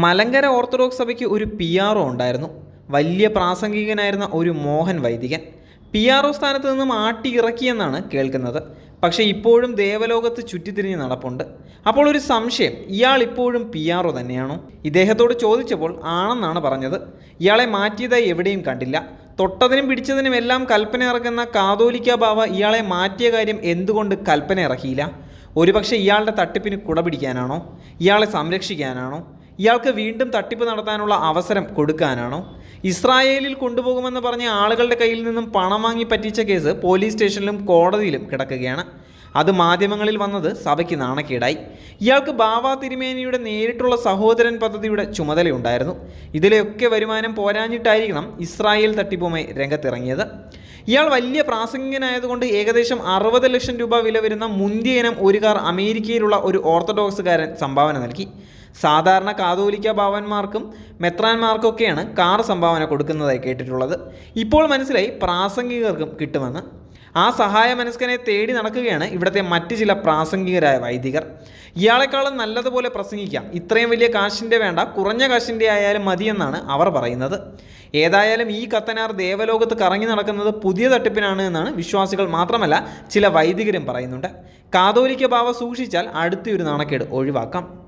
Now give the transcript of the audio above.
Malankara orthodox സഭയ്ക്ക് ഒരു P R O ഉണ്ടായിരുന്നു. വലിയ പ്രാസംഗികനായിരുന്ന ഒരു മോഹൻ വൈദികൻ. പി ആർ ഒ സ്ഥാനത്ത് നിന്നും ആട്ടി ഇറക്കിയെന്നാണ് കേൾക്കുന്നത്. പക്ഷേ ഇപ്പോഴും ദേവലോകത്ത് ചുറ്റിത്തിരിഞ്ഞ് നടപ്പുണ്ട്. അപ്പോൾ ഒരു സംശയം ഇയാൾ ഇപ്പോഴും പി ആർ ഒ തന്നെയാണോ? ഇദ്ദേഹത്തോട് ചോദിച്ചപ്പോൾ ആണെന്നാണ് പറഞ്ഞത്. ഇയാളെ മാറ്റിയതായി എവിടെയും കണ്ടില്ല. തൊട്ടതിനും പിടിച്ചതിനും എല്ലാം കൽപ്പന ഇറക്കുന്ന കാതോലിക്ക ബാവ ഇയാളെ മാറ്റിയ കാര്യം എന്തുകൊണ്ട് കൽപ്പന ഇറക്കിയില്ല? ഒരുപക്ഷെ ഇയാളുടെ തട്ടിപ്പിന് കുട പിടിക്കാനാണോ ഇയാളെ സംരക്ഷിക്കാനാണോ? ഇയാൾക്ക് വീണ്ടും തട്ടിപ്പ് നടത്താനുള്ള അവസരം കൊടുക്കാനാണോ? ഇസ്രായേലിൽ കൊണ്ടുപോകുമെന്ന് പറഞ്ഞ ആളുകളുടെ കയ്യിൽ നിന്നും പണം വാങ്ങി പറ്റിച്ച കേസ് പോലീസ് സ്റ്റേഷനിലും കോടതിയിലും കിടക്കുകയാണ്. അത് മാധ്യമങ്ങളിൽ വന്നത് സഭയ്ക്ക് നാണക്കേടായി. ഇയാൾക്ക് ബാബ തിരുമേനിയുടെ നേരിട്ടുള്ള സഹോദരൻ പദ്ധതിയുടെ ചുമതലയുണ്ടായിരുന്നു. ഇതിലെയൊക്കെ വരുമാനം പോരാഞ്ഞിട്ടായിരിക്കണം ഇസ്രായേൽ തട്ടിപ്പുമായി രംഗത്തിറങ്ങിയത്. ഇയാൾ വലിയ പ്രാസംഗികനായതുകൊണ്ട് ഏകദേശം അറുപത് ലക്ഷം രൂപ വില വരുന്ന മുന്തിയ ഇനം ഒരു കാർ അമേരിക്കയിലുള്ള ഒരു ഓർത്തഡോക്സുകാരൻ സംഭാവന നൽകി. സാധാരണ കാതോലിക്ക ഭാവന്മാർക്കും മെത്രാന്മാർക്കൊക്കെയാണ് കാർ സംഭാവന കൊടുക്കുന്നതായി കേട്ടിട്ടുള്ളത്. ഇപ്പോൾ മനസ്സിലായി പ്രാസംഗികർക്കും കിട്ടുമെന്ന്. ആ സഹായ മനസ്കനെ തേടി നടക്കുകയാണ് ഇവിടുത്തെ മറ്റ് ചില പ്രാസംഗികരായ വൈദികർ. ഇയാളെക്കാളും നല്ലതുപോലെ പ്രസംഗിക്കാം. ഇത്രയും വലിയ കാശിന്റെ വേണ്ട കുറഞ്ഞ കാശിന്റെ ആയാലും മതിയെന്നാണ് അവർ പറയുന്നത്. ഏതായാലും ഈ കത്തനാർ ദേവലോകത്ത് കറങ്ങി നടക്കുന്നത് പുതിയ തട്ടിപ്പിനാണ് എന്നാണ് വിശ്വാസികൾ മാത്രമല്ല ചില വൈദികരും പറയുന്നുണ്ട്. കാതോലിക്ക ഭാവ സൂക്ഷിച്ചാൽ അടുത്തൊരു നാണക്കേട് ഒഴിവാക്കാം.